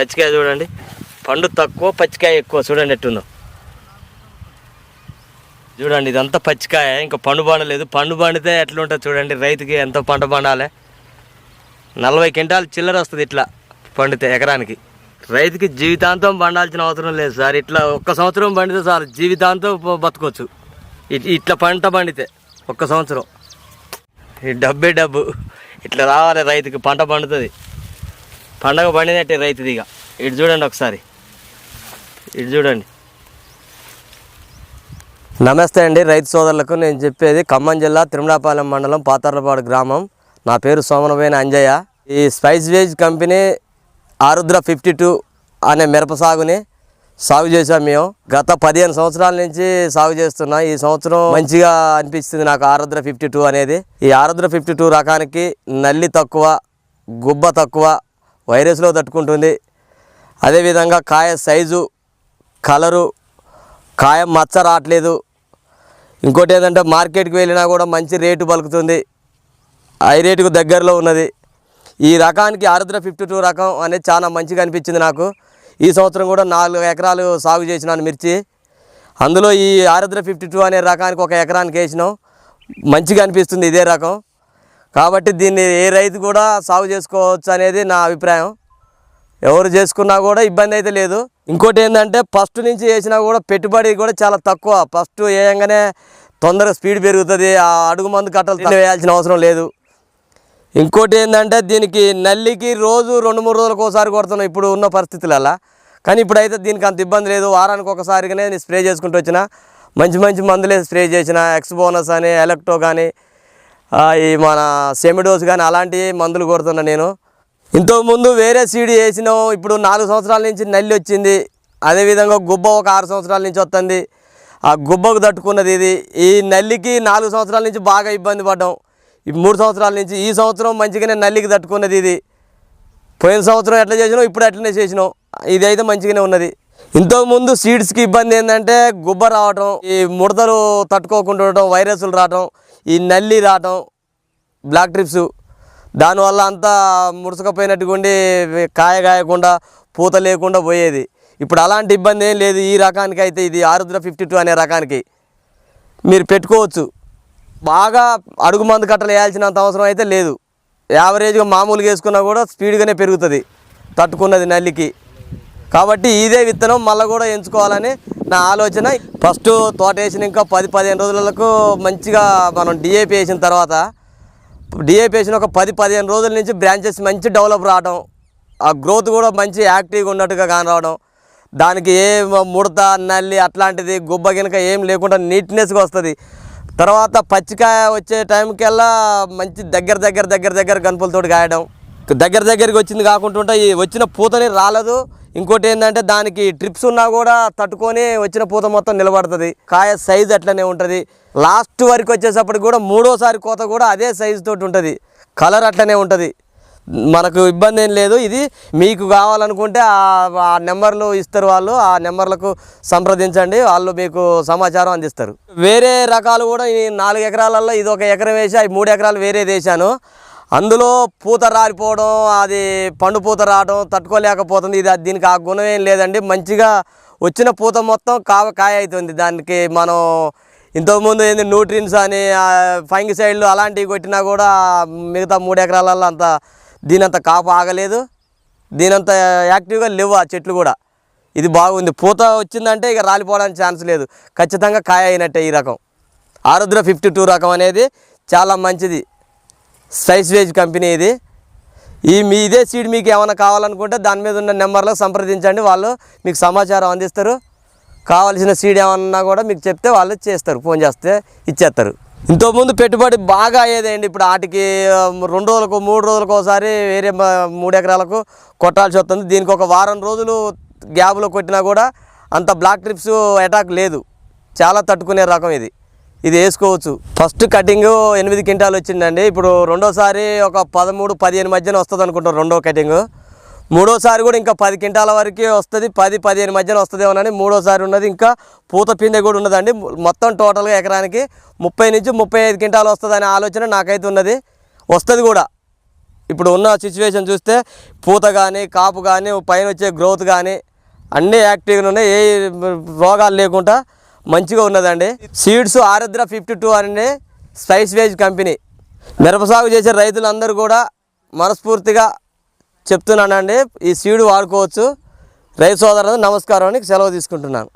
పచ్చికాయ చూడండి. పండు తక్కువ పచ్చికాయ ఎక్కువ చూడండి ఎట్టుందో. చూడండి ఇదంతా పచ్చికాయ. ఇంకా పండు పండలేదు పండు పండితే ఎట్లుంటుంది చూడండి రైతుకి ఎంత పంట పండాలి నలభై క్వింటాలు చిల్లర వస్తుంది ఇట్లా పండితే ఎకరానికి. రైతుకి జీవితాంతం పండాల్సిన అవసరం లేదు సార్. ఇట్లా ఒక్క సంవత్సరం పండితే సార్ జీవితాంతం బతకొచ్చు. ఇట్- ఇట్లా పంట పండితే ఒక్క సంవత్సరం. ఈ డబ్బే డబ్బు. ఇట్లా రావాలి రైతుకి పంట పండుతుంది. పండగ పండినట్టే రైతుది ఇక. ఇటు చూడండి ఒకసారి. ఇటు చూడండి. నమస్తే అండి రైతు సోదరులకు. నేను చెప్పేది ఖమ్మం జిల్లా తిరుమలాపాలెం మండలం పాతర్లపాడు గ్రామం. నా పేరు సోమనవేన అంజయ్య. ఈ spice veg company Arudra fifty two అనే మిరప సాగుని సాగు చేసాం మేము. గత పదిహేను సంవత్సరాల నుంచి సాగు చేస్తున్నా. ఈ సంవత్సరం మంచిగా అనిపిస్తుంది నాకు ఆరుద్ర ఫిఫ్టీ టూ అనేది. ఈ ఆరుద్ర ఫిఫ్టీ టూ రకానికి నల్లి తక్కువ గుబ్బ తక్కువ వైరస్లో తట్టుకుంటుంది. అదేవిధంగా కాయ సైజు కలరు కాయ మచ్చ రావట్లేదు. ఇంకోటి ఏంటంటే మార్కెట్కి వెళ్ళినా కూడా మంచి రేటు పలుకుతుంది. హై రేటుకు దగ్గరలో ఉన్నది. ఈ రకానికి ఆరుద్ర ఫిఫ్టీ టూ రకం అనేది చాలా మంచిగా అనిపించింది నాకు. ఈ సంవత్సరం కూడా నాలుగు ఎకరాలు సాగు చేసినాను మిర్చి. అందులో ఈ ఆరుద్ర ఫిఫ్టీ టూ అనే రకానికి ఒక ఎకరానికి వేసినాం. మంచిగా అనిపిస్తుంది ఇదే రకం. కాబట్టి దీన్ని ఏ రైతు కూడా సాగు చేసుకోవచ్చు అనేది నా అభిప్రాయం. ఎవరు చేసుకున్నా కూడా ఇబ్బంది అయితే లేదు. ఇంకోటి ఏంటంటే ఫస్ట్ నుంచి వేసినా కూడా పెట్టుబడి కూడా చాలా తక్కువ. ఫస్ట్ వేయంగానే తొందరగా స్పీడ్ పెరుగుతుంది. ఆ అడుగు మందు కట్టలు వేయాల్సిన అవసరం లేదు. ఇంకోటి ఏంటంటే దీనికి నల్లికి రోజు రెండు మూడు రోజులకు ఒకసారి కొడుతున్నాం ఇప్పుడు ఉన్న పరిస్థితులలో కానీ ఇప్పుడైతే దీనికి అంత ఇబ్బంది లేదు. వారానికి ఒకసారిగానే నేను స్ప్రే చేసుకుంటూ వచ్చిన. మంచి మంచి మందులే స్ప్రే చేసిన. ఎక్స్ బోనస్ అని ఎలక్ట్రో కానీ ఈ మన సెమిడోస్ కానీ అలాంటి మందులు కొడుతున్నా నేను. ఇంతకుముందు వేరే సీడ్ వేసినాం ఇప్పుడు నాలుగు సంవత్సరాల నుంచి నల్లి వచ్చింది. అదేవిధంగా గుబ్బ ఒక ఆరు సంవత్సరాల నుంచి వస్తుంది. ఆ గుబ్బకు తట్టుకున్నది ఇది. ఈ నల్లికి నాలుగు సంవత్సరాల నుంచి బాగా ఇబ్బంది పడ్డాం. ఈ మూడు సంవత్సరాల నుంచి ఈ సంవత్సరం మంచిగానే నల్లికి తట్టుకున్నది ఇది. పోయిన సంవత్సరం ఎట్లా చేసినాం ఇప్పుడు అట్లనే చేసినాం. ఇది అయితే మంచిగానే ఉన్నది. ఇంతకుముందు సీడ్స్కి ఇబ్బంది ఏంటంటే గుబ్బ రావటం ఈ ముడతలు తట్టుకోకుండా ఉండటం వైరస్లు రావటం ఈ నల్లి రావటం బ్లాక్ ట్రిప్స్ దానివల్ల అంతా ముడుచుకపోయినట్టుగా ఉండి కాయ కాయకుండా పూత లేకుండా పోయేది. ఇప్పుడు అలాంటి ఇబ్బంది ఏం లేదు ఈ రకానికి అయితే ఇది ఆరుద్ర ఫిఫ్టీ టూ అనే రకానికి. మీరు పెట్టుకోవచ్చు. బాగా అడుగు మందు కట్టలు వేయాల్సినంత అవసరం అయితే లేదు. యావరేజ్గా మామూలుగా వేసుకున్నా కూడా స్పీడ్గానే పెరుగుతుంది. తట్టుకున్నది నల్లికి. కాబట్టి ఇదే విత్తనం మళ్ళీ కూడా ఎంచుకోవాలని నా ఆలోచన. ఫస్ట్ తోట వేసిన ఇంకా పది పదిహేను రోజులకు మంచిగా మనం డిఏపి వేసిన తర్వాత డిఏపి వేసిన ఒక పది పదిహేను రోజుల నుంచి బ్రాంచెస్ మంచి డెవలప్ రావడం ఆ గ్రోత్ కూడా మంచి యాక్టివ్గా ఉన్నట్టుగా కానరావడం దానికి ఏ ముడత నల్లి అట్లాంటిది గుబ్బ గినక ఏం లేకుండా నీట్నెస్గా వస్తుంది. తర్వాత పచ్చికాయ వచ్చే టైంకల్లా మంచి దగ్గర దగ్గర దగ్గర దగ్గర గనుపులతోటి కాయడం దగ్గర దగ్గరికి వచ్చింది కాకుండా వచ్చిన పూతనే రాలేదు. ఇంకోటి ఏంటంటే దానికి ట్రిప్స్ ఉన్నా కూడా తట్టుకొని వచ్చిన పూత మొత్తం నిలబడుతుంది. కాయ సైజ్ అట్లనే ఉంటుంది. లాస్ట్ వరకు వచ్చేసప్పటికి కూడా మూడోసారి కోత కూడా అదే సైజు తోటి ఉంటుంది. కలర్ అట్లనే ఉంటుంది. మనకు ఇబ్బంది ఏం లేదు. ఇది మీకు కావాలనుకుంటే ఆ- నెంబర్లు ఇస్తారు వాళ్ళు. ఆ నెంబర్లకు సంప్రదించండి. వాళ్ళు మీకు సమాచారం అందిస్తారు. వేరే రకాలు కూడా ఈ నాలుగు ఎకరాలలో ఇది ఒక ఎకరం వేసి అవి మూడు ఎకరాలు వేరే వేసాను అందులో పూత రాలిపోవడం అది పండు పూత రావడం తట్టుకోలేకపోతుంది. ఇది దీనికి ఆ గుణం ఏం లేదండి. మంచిగా వచ్చిన పూత మొత్తం కావ కాయ అవుతుంది. దానికి మనం ఇంతకుముందు ఏంది న్యూట్రిన్స్ అని ఫంగిసైడ్లు అలాంటివి కొట్టినా కూడా మిగతా మూడు ఎకరాలలో అంత దీనంత కాపు ఆగలేదు. దీనంత యాక్టివ్గా లేవు ఆ చెట్లు కూడా. ఇది బాగుంది. పూత వచ్చిందంటే ఇక రాలిపోవడానికి ఛాన్స్ లేదు. ఖచ్చితంగా కాయ అయినట్టే ఈ రకం. ఆరుద్ర ఫిఫ్టీ టూ రకం అనేది చాలా మంచిది. సైజ్ వేజ్ కంపెనీ ఇది. ఈ మీ ఇదే సీడ్ మీకు ఏమైనా కావాలనుకుంటే దాని మీద ఉన్న నెంబర్లో సంప్రదించండి. వాళ్ళు మీకు సమాచారం అందిస్తారు. కావాల్సిన సీడ్ ఏమన్నా కూడా మీకు చెప్తే వాళ్ళు చేస్తారు. ఫోన్ చేస్తే ఇచ్చేస్తారు. ఇంతకుముందు పెట్టుబడి బాగా అయ్యేదండి. ఇప్పుడు వాటికి రెండు రోజులకు మూడు రోజులకు ఒకసారి వేరే మూడు ఎకరాలకు కొట్టాల్సి వస్తుంది. దీనికి ఒక వారం రోజులు గ్యాబ్లో కొట్టినా కూడా అంత బ్లాక్ ట్రిప్స్ అటాక్ లేదు. చాలా తట్టుకునే రకం ఇది. ఇది వేసుకోవచ్చు. ఫస్ట్ కటింగ్ ఎనిమిది క్వింటాలు వచ్చిందండి. ఇప్పుడు రెండోసారి ఒక పదమూడు పదిహేను మధ్యన వస్తుంది అనుకుంటాం రెండో కటింగ్ మూడోసారి కూడా ఇంకా పది క్వింటాల వరకు వస్తుంది. పది పదిహేను మధ్యన వస్తుందేమోనని మూడోసారి ఉన్నది. ఇంకా పూత పిండి కూడా ఉన్నదండి. మొత్తం టోటల్గా ఎకరానికి ముప్పై నుంచి ముప్పై ఐదు క్వింటాలు వస్తుందనే ఆలోచన నాకైతే ఉన్నది. వస్తుంది కూడా. ఇప్పుడు ఉన్న సిచ్యువేషన్ చూస్తే పూత కానీ కాపు కానీ పైన వచ్చే గ్రోత్ కానీ అన్నీ యాక్టివ్గా ఉన్నాయి ఏ రోగాలు లేకుండా మంచిగా ఉన్నదండి. సీడ్స్ ఆరుద్ర ఫిఫ్టీ టూ అనే స్పైస్ వేజ్ కంపెనీ మిరప సాగు చేసే రైతులందరూ కూడా మనస్ఫూర్తిగా చెప్తున్నానండి. ఈ సీడ్ వాడుకోవచ్చు. రైతు సోదరులకు నమస్కారం అని సెలవు తీసుకుంటున్నాను.